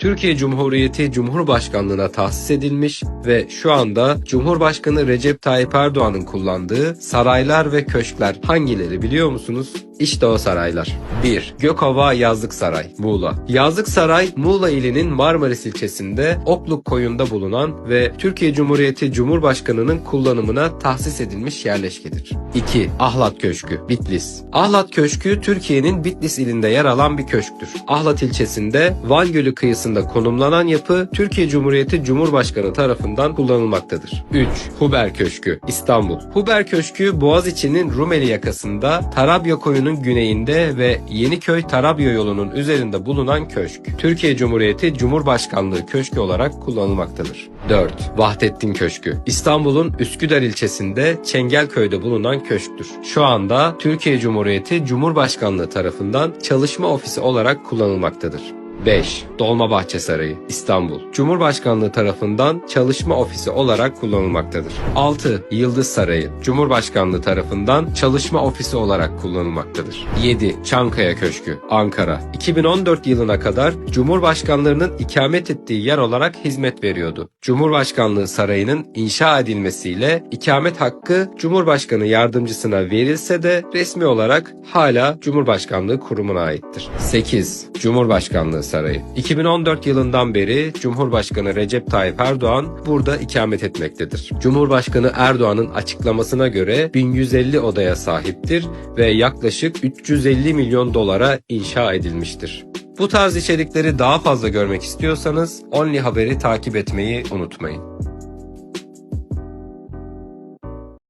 Türkiye Cumhuriyeti Cumhurbaşkanlığına tahsis edilmiş ve şu anda Cumhurbaşkanı Recep Tayyip Erdoğan'ın kullandığı saraylar ve köşkler hangileri biliyor musunuz? İşte o saraylar. 1. Gökova Yazlık Saray, Muğla. Yazlık Saray, Muğla ilinin Marmaris ilçesinde Okluk koyunda bulunan ve Türkiye Cumhuriyeti Cumhurbaşkanı'nın kullanımına tahsis edilmiş yerleşkedir. 2. Ahlat Köşkü, Bitlis. Ahlat Köşkü, Türkiye'nin Bitlis ilinde yer alan bir köşktür. Ahlat ilçesinde Van Gölü kıyısında konumlanan yapı, Türkiye Cumhuriyeti Cumhurbaşkanı tarafından kullanılmaktadır. 3. Huber Köşkü, İstanbul. Huber Köşkü, Boğaziçi'nin Rumeli yakasında Tarabya koyunun güneyinde ve Yeniköy Tarabya yolunun üzerinde bulunan köşk. Türkiye Cumhuriyeti Cumhurbaşkanlığı Köşkü olarak kullanılmaktadır. 4. Vahdettin Köşkü. İstanbul'un Üsküdar ilçesinde Çengelköy'de bulunan köşktür. Şu anda Türkiye Cumhuriyeti Cumhurbaşkanlığı tarafından çalışma ofisi olarak kullanılmaktadır. 5. Dolmabahçe Sarayı, İstanbul. Cumhurbaşkanlığı tarafından çalışma ofisi olarak kullanılmaktadır. 6. Yıldız Sarayı, Cumhurbaşkanlığı tarafından çalışma ofisi olarak kullanılmaktadır. 7. Çankaya Köşkü, Ankara. 2014 yılına kadar Cumhurbaşkanlarının ikamet ettiği yer olarak hizmet veriyordu. Cumhurbaşkanlığı Sarayı'nın inşa edilmesiyle ikamet hakkı Cumhurbaşkanı yardımcısına verilse de resmi olarak hala Cumhurbaşkanlığı kurumuna aittir. 8. Cumhurbaşkanlığı Sarayı. 2014 yılından beri Cumhurbaşkanı Recep Tayyip Erdoğan burada ikamet etmektedir. Cumhurbaşkanı Erdoğan'ın açıklamasına göre 1150 odaya sahiptir ve yaklaşık 350 milyon dolara inşa edilmiştir. Bu tarz içerikleri daha fazla görmek istiyorsanız Only Haber'i takip etmeyi unutmayın.